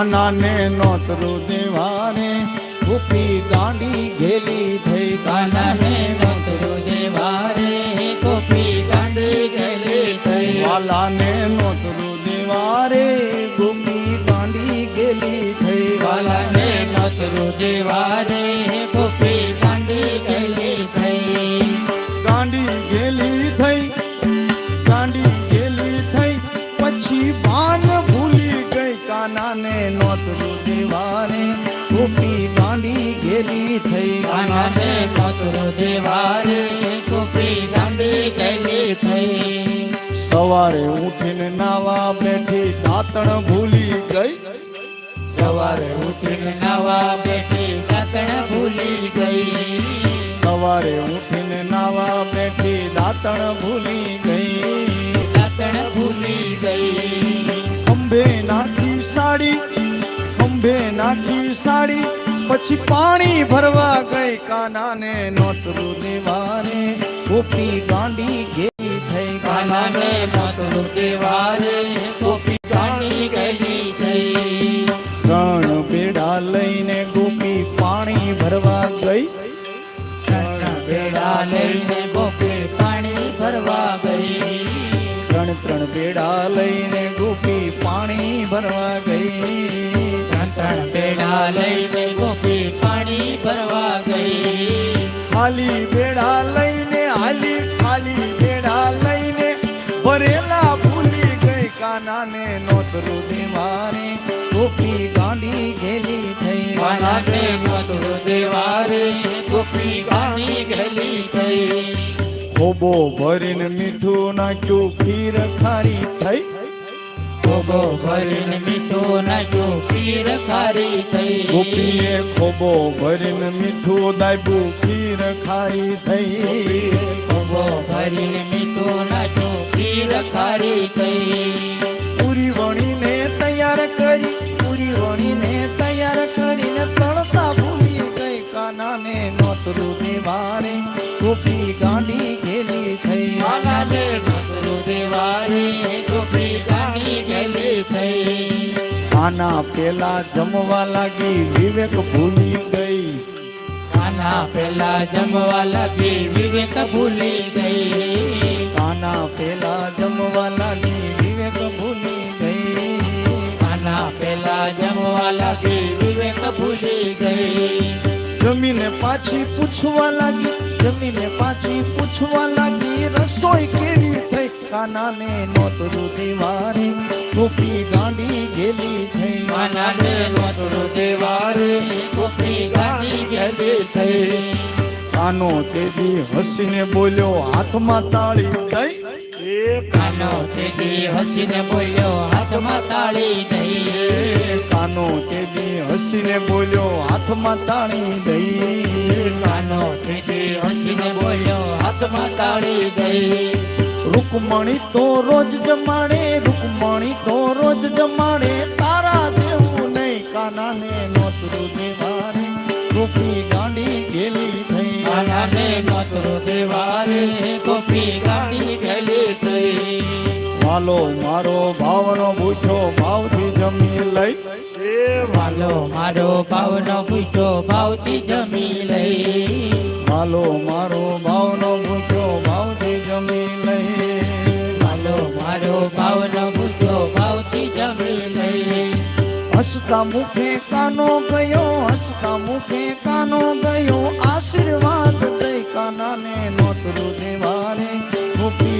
કાનાને નોતરું દેવાને ગોપી ગાંડી ઘેલી થઈ કાનાને નોતરું દેવારે ગોપી ગાંડી ગેલી થઈ વાલાને નોતરું દેવારે ગોપી ગાંડી ઘેલી થઈ વાલાને નોતરું દેવારે ગોપી નોતરું દેવારે ગોપી ગાંડી ગેલી થઈ સવારે ઉઠીને નાવા બેઠી દાંતણ ભૂલી ગઈ સવારે ઉઠીને નાવા બેઠી દાંતણ ભૂલી ગઈ સવારે ઉઠીને નાવા બેઠી દાંતણ ભૂલી ગઈ દાંતણ ભૂલી ગઈ ખંભે નાખી સાડી ખંભે નાખી સાડી પછી પાણી ભરવા ગઈ કાનાને નોતરું દેવાને ગોપી ગાંડી ગેલી થઈ કાનાને નોતરું દેવાને ગોપી ગાંડી ગેલી થઈ. ત્રણ બેડા લઈને ગોપી પાણી ભરવા ગઈ. ત્રણ બેડા લઈને ગોપી પાણી ભરવા ગઈ. ત્રણ ત્રણ બેડા લઈને ગોપી પાણી ભરવા ગઈ. ત્રણ ત્રણ બેડા લઈને ગોપી પાણી ભરવા ગઈ ખાલી બેડા લઈને હાલી ખાલી બેડા લઈને ભરેલા ભૂલી ગઈ કાનાને નોતરું દેવારે ગોપી ગાંડી ઘેલી થઈ કાનાને નોતરું દેવારે ગોપી ગાંડી ગેલી થઈ ખોબો ભરીને મીઠું નાખ્યું ખીર ખારી થઈ ભોગો ભરીને મીઠું નાખ્યું ખીર ખારી થઈ ગોપીએ ખોબો ભરીને મીઠું દાબ્યું ખીર ખારી થઈ ભોગો ભરીને મીઠું નાખ્યું ખીર ખારી થઈ પૂરી વણીને તૈયાર કરી પૂરી વણીને તૈયાર કરીને તળતા ભૂલી ગઈ કાનાને નોતરું દેવારે ગોપી ગાંડી આના પેલા જમવા લાગી વિવેક ભૂલી ગઈ. આના પેલા જમવા લાગી વિવેક ભૂલી ગઈ. આના પેલા જમવા લાગી વિવેક ભૂલી ગઈ. આના પેલા જમવા લાગી વિવેક ભૂલી ગઈ. જમીને પાછી પૂછવા લાગી જમીને પાછી પૂછવા લાગી રસોઈ કેવી થઈ? કાનાને નોતરું દેવારે ટોપી ગાંડી ગેલી થઈ દેવારે ગાંડી ગેલી થઈ. કાનો તેદી હસીને બોલ્યો હાથમાં તાળી દઈ. એ કાનો તેદી હસીને બોલ્યો હાથમાં તાળી દઈ. કાનો તેદી હસીને બોલ્યો હાથમાં તાળી દઈ. કાનો તેદી હસીને બોલ્યો હાથમાં તાળી દઈ. રૂકમણી તો રોજ જમાડે ગેલી નતો દેવારે કોપી ગાડી ગેલી થઈ. વાલો મારો ભાવનો બૂઠો ભાવથી હસતા મુખે કાનો ગયો હસતા મુખે કાનો ગયો આશીર્વાદ દઈ કાનાને નોતરું દેવા